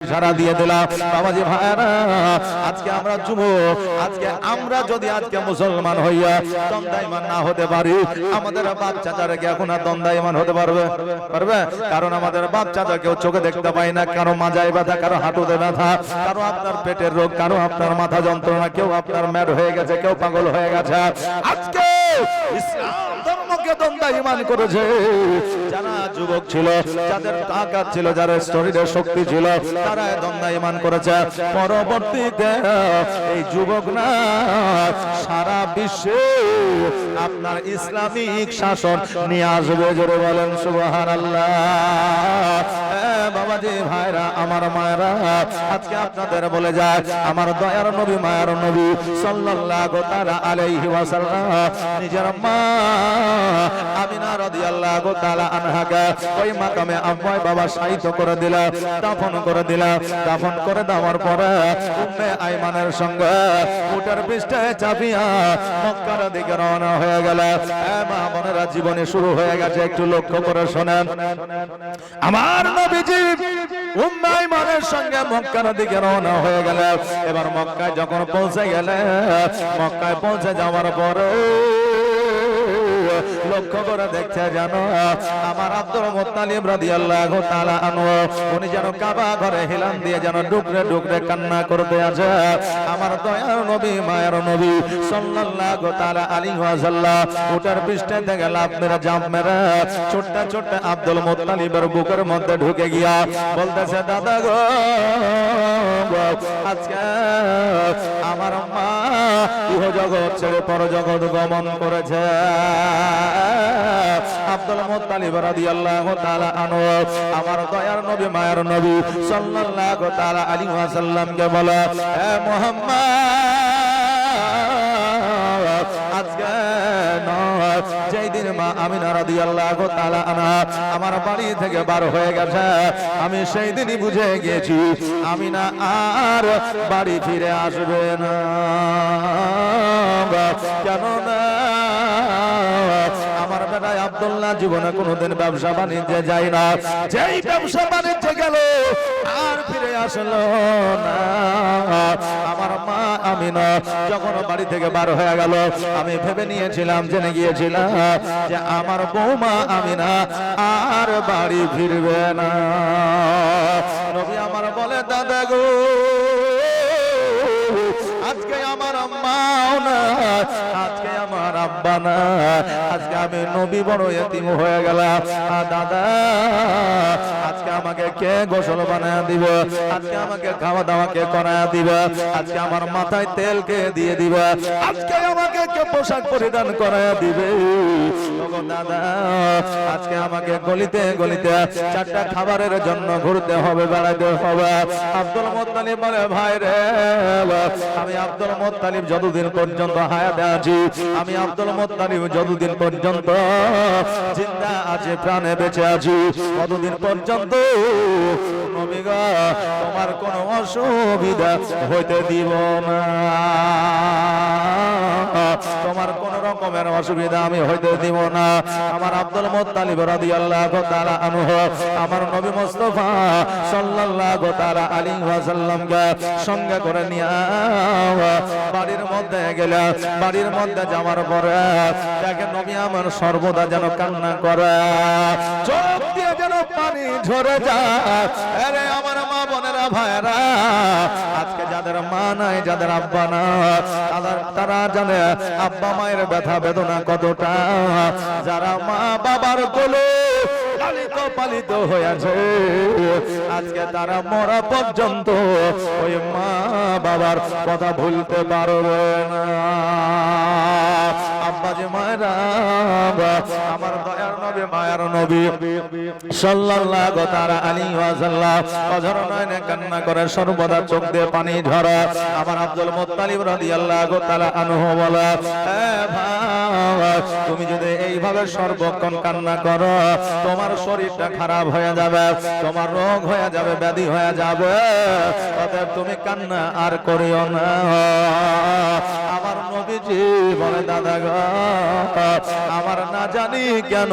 সারা দিয়ে দিলাম। বাবাজি ভাইরা আজকে আমরা যুব আজকে আমরা যদি আজকে মুসলমান হইয়া দন্দাইমান না হতে পারি, আমাদের বাপ চাচারা কি এখন আর দন্দাইমান হতে পারবে? পারবে? কারণ আমাদের বাপ চাচা কেউ চোখে দেখতে পাই না, কারও মাজায় ব্যথা, কারও হাঁটুতে ব্যথা, কারও আপনার পেটের রোগ, কারও আপনার মাথা যন্ত্রণা, কেউ আপনার ম্যাড হয়ে গেছে, কেউ পাগল হয়ে গেছে। আজকে ইসলাম ধর্মকে দন্দাইমান করেছে। যারা যুবক ছিল, যাদের তাকাত ছিল যাদের শরীরে শক্তি ছিল, তারা দন্দাইমান করেছে। পরবর্তীতে এই যুবক না, সারা বিশ্বে আপনার ইসলামিক শাসন নিয়ে আসবে জোরে বলেন সুবহান আল্লাহ বাবাজি ভাইরা, আমার মায়েরা, আজকে আপনাদের বলে যায়, আমার দয়ার নবী, মায়ের নবী, সাল্লাল্লাহু তাআলা আলাইহি ওয়াসাল্লাম নিজের মা আমিনা রাদিয়াল্লাহু তাআলা আনহাকে ওই মাকামে আম্মাই বাবা শাহিত করে দিল, দাফন করে দিল। দাফন করে দেওয়ার পরে উম্মে আইমানের সঙ্গে উটার পৃষ্ঠায় চাপিয়া মক্কার দিকে রওনা হয়ে গেল। মা বোনেরা, জীবনে শুরু হয়ে গেছে, একটু লক্ষ্য করে শোনেন। আমার নবীজি উম্মে আইমানের সঙ্গে মক্কার দিকে রওনা হয়ে গেল। এবার মক্কায় যখন পৌঁছে গেলে, মক্কায় পৌঁছে যাওয়ার পরে লক্ষ্য করে দেখছে জানো, আমার আব্দুল মুত্তালিব রাদিয়াল্লাহু তাআলা আনহু, উনি যেন কাবা ঘরে হিলান দিয়ে যেন ডুকরে ডুকরে কান্না করতে আছে আমার দয়ার নবী, মায়ের নবী সাল্লাল্লাহু তাআলা আলাইহি ওয়াসাল্লাম, উটার পৃষ্ঠে থেকে লাভ মেরে, জাম্প মেরে ছোট্ট ছোট্ট আব্দুল মুত্তালিবের বুকের মধ্যে ঢুকে গিয়া বলতেছে, দাদা গো, আজকে আমার মা ইহ জগৎ ছেড়ে পর জগৎ গমন করেছে। আব্দুল মুত্তালিব রাদিয়াল্লাহু তাআলা আনহু, আমার দয়ার নবী, মায়ের নবী সাল্লাল্লাহু তাআলা আলাইহি ওয়াসাল্লামকে বলে হে মুহাম্মদ মা আমিনা রাদিয়াল্লাহু তাআলা আনহা, আমার বাড়ি থেকে বার হয়ে গেছে। আমি সেই দিনই বুঝে গেছি আমিনা আর বাড়ি ফিরে আসবে না। কেন না আমার বেটায় আব্দুল্লাহ জীবনে কোনোদিন ব্যবসা বাণিজ্যে যায় না। যেই ব্যবসা বাণিজ্যে গেল, আর ফিরে আসলো না। আমি না যখন বাড়ি থেকে বার হয়ে গেল, আমি ভেবে নিয়েছিলাম, জেনে গিয়েছিলাম যে আমার বৌমা আমি না আর বাড়ি ফিরবে না। নবী আমার বলে, দাদা গো আজকে আমার আম্মাও না, আজকে আমার আব্বা না, আজকে আমি নবী বড় এতিম হয়ে গেলাম। দাদা, আজকে আমাকে কে গোসল বানায় দিব? আজকে আমাকে খাওয়া দাওয়া কে করায় দিব? আজকে আমার মাথায় তেল কে দিয়ে দিব? আজকে আমাকে কে পোশাক পরিধান করায় দিবে? দাদা, আজকে আমাকে গলিতে গলিতে চারটা খাবারের জন্য ঘুরতে হবে বেড়াতে হবে। আব্দুল মোত্তালিব বলে, ভাই রে, আমি আব্দুল মোত্তালিব যতদিন পর্যন্ত হায়াতে আছি, আমি আব্দুল মোত্তালিব যতদিন পর্যন্ত জিন্দা আছে, প্রাণে বেঁচে আছি, ততদিন পর্যন্ত তোমার কোন অসুবিধা হইতে দিব না। তোমার রকমের অসুবিধা আমি হইতে দিব না। আমার আব্দুল মোত্তালিব রাদিয়াল্লাহু তাআলা আনহু, আমার নবী মুস্তাফা সাল্লাল্লাহু তাআলা আলাইহি ওয়াসাল্লামকে সঙ্গে করে নিয়ে বাড়ির মধ্যে গেল, বাড়ির মধ্যে যাওয়ার পরে তাকে নবী আমার সর্বদা যেন কান্না করে। চোখ পানি ঝরে যায়। আরে আমার মা বোনেরা ভাইরা আজকে যাদের মা নাই, যাদের আব্বা না তারা জানে আব্বা মায়ের ব্যথা বেদনা কতটা। যারা মা বাবার কোলে পালিত হয়েছে, আজকে তারা মরা পর্যন্ত ওই মা বাবার কথা ভুলতে পারবে না। আব্বা যে আমার মায়ের নবী। সাল্লাল্লাহু তাআলা কান্না করে সর্বদা চোখ দিয়ে পানি আমার আব্দুল মুত্তালিব রাদিয়াল্লাহু তাআলা আনহু তুমি যদি এইভাবে সর্বক্ষণ কান্না করো, তোমার শরীরটা খারাপ হয়ে যাবে, তোমার রোগ হয়ে যাবে, ব্যাধি হয়ে যাবে। অতএব তুমি কান্না আর করিও না। আমার নবীজি বলে, দাদা গো, আমার না জানি কেন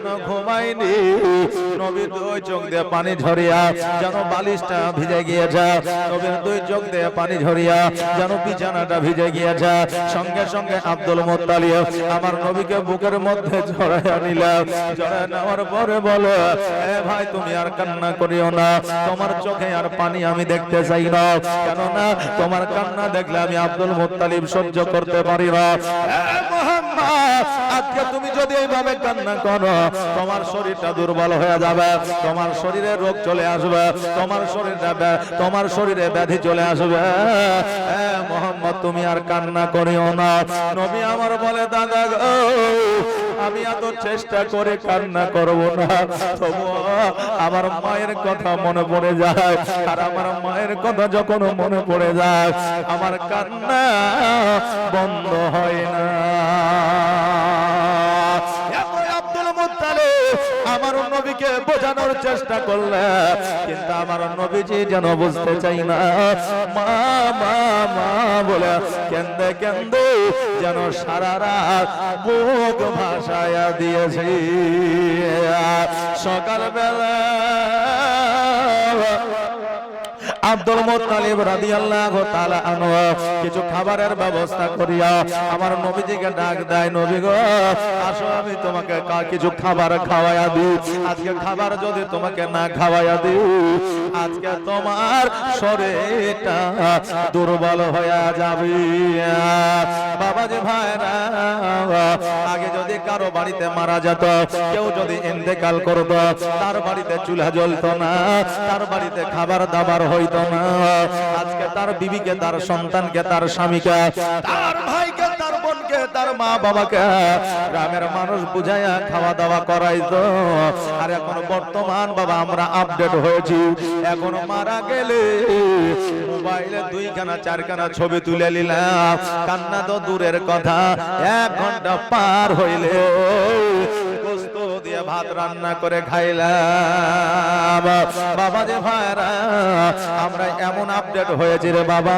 যেন ঘুমায়নি। নবীর দুই চোখ দিয়ে পানি ঝরিয়া যেন বালিশটা ভিজে গিয়েছে। নবীর দুই চোখ দিয়ে পানি ঝরিয়া যেন বিছানাটা ভিজে গিয়েছে। সঙ্গে সঙ্গে আব্দুল মোত্তালিব আমার নবীকে বুকের মধ্যে জড়াইয়া নিলাম জড়াই নেওয়ার পরে বলো, এ ভাই, তুমি আর কান্না করিও না। তোমার চোখে আর পানি আমি দেখতে চাই না। কেননা তোমার কান্না দেখলে আমি আব্দুল মোত্তালিব সহ্য করতে পারি না। আজকে তুমি যদি এইভাবে কান্না করো, তোমার শরীরটা দুর্বল হয়ে যাবে, তোমার শরীরে রোগ চলে আসবে, তোমার শরীরে তোমার শরীরে ব্যাধি চলে আসবে। মোহাম্মদ, তুমি আর কান্না করিও না। নবী আমার বলে, দাদা গো আমি এত চেষ্টা করে কান্না করব না। তবু আমার মায়ের কথা মনে পড়ে যায়। আর আমার মায়ের কথা যখন মনে পড়ে যায়, আমার কান্না বন্ধ হয় না। বোঝানোর চেষ্টা করলে, কিন্তু আমার নবীজি যেন বুঝতে চাই না। মা মা মা বলে, কেন্দে কেন্দে যেন সারা রাত মুখ ভাসায়া দিয়েছি। সকালবেলা আব্দুল মুত্তালিব রাদিয়াল্লাহু তাআলা আনহু, কিছু খাবারের ব্যবস্থা করিয়া আমার নবীজিকে ডাক দেয়, নবী গো, আসো, আমি তোমাকে কিছু খাবার খাওয়ায়া দিই। আজকে খাবার যদি তোমাকে না খাওয়ায়া দিই, আজকে তোমার শরীরটা দুর্বল হয়ে যাবে। বাবাজি ভাইরা, আগে যদি কারও বাড়িতে মারা যেত, কেউ যদি ইন্তেকাল করত, তার বাড়িতে চুলা জ্বলত না, তার বাড়িতে খাবার দাবার হইত না। আজকে তার বিবিকে, তার সন্তানকে, তার স্বামীকে, তার ভাইকে তার মা বাবাকে গ্রামের মানুষ বুঝাইয়া খাওয়া দাওয়া করাইতো। আর এখন বর্তমান বাবা, আমরা আপডেট হয়েছি। এখন মারা গেলে মোবাইলে দুইখানা, চারখানা ছবি তুলে নিলাম। কান্না তো দূরের কথা, এক ঘণ্টা পার হইলে দিয়ে ভাত রান্না করে খাইলাম। বাবা যে ভাইরা, আমরা এমন আপডেট হয়েছি রে বাবা,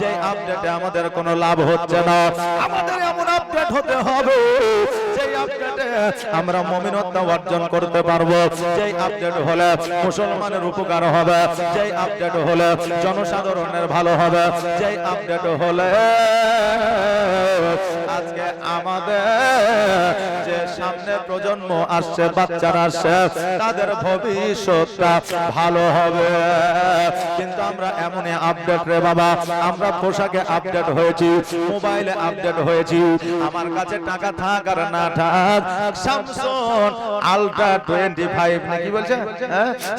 যে আপডেটে আমাদের কোনো লাভ হচ্ছে না। আমাদের হতে হবে। সেই আপডেটে আমরা মমিনত্ব অর্জন করতে পারব সেই আপডেট হলে মুসলমানের উপকার হবে, যেই আপডেট হলে জনসাধারণের ভালো হবে সেই আপডেট হলে আজকে আমাদের যে সামনে প্রজন্ম আসছে, বাচ্চারা আসছে, তাদের ভবিষ্যৎটা ভালো হবে। কিন্তু আমরা এমনই আপডেট রে বাবা, আমরা পোশাকে আপডেট হয়েছি, মোবাইলে আপডেট হয়েছি। আমার কাছে টাকা থাক আর না থাক স্যামসং আলট্রা টোয়েন্টি ফাইভ নাকি বলছে?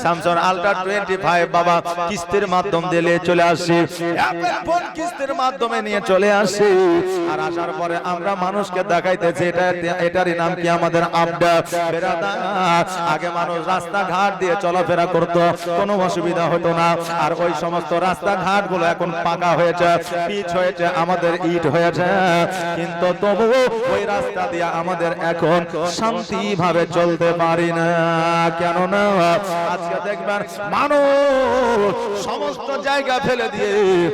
স্যামসং আলট্রা টোয়েন্টি ফাইভ বাবা, কিস্তির মাধ্যম দিলে চলে অ্যাপেল ফোন কিস্তির মাধ্যমে নিয়ে চলে আসি আর আসার পরে আমরা মানুষকে দেখাইতেছি, এটা এটারই নাম কি আমাদের বেরাদা, আগে মানুষ রাস্তাঘাট দিয়ে চলাফেরা করত, কোনো অসুবিধা হতো না। আর ওই সমস্ত রাস্তাঘাটগুলো এখন পাকা হয়েছে, পিচ হয়েছে, আমাদের ইট হয়েছে। কিন্তু তবুও ওই রাস্তা দিয়ে আমাদের এখন শান্তি ভাবে চলতে পারি না। কেননা আজকে দেখবেন মানুষ সমস্ত জায়গা ফেলে দিয়ে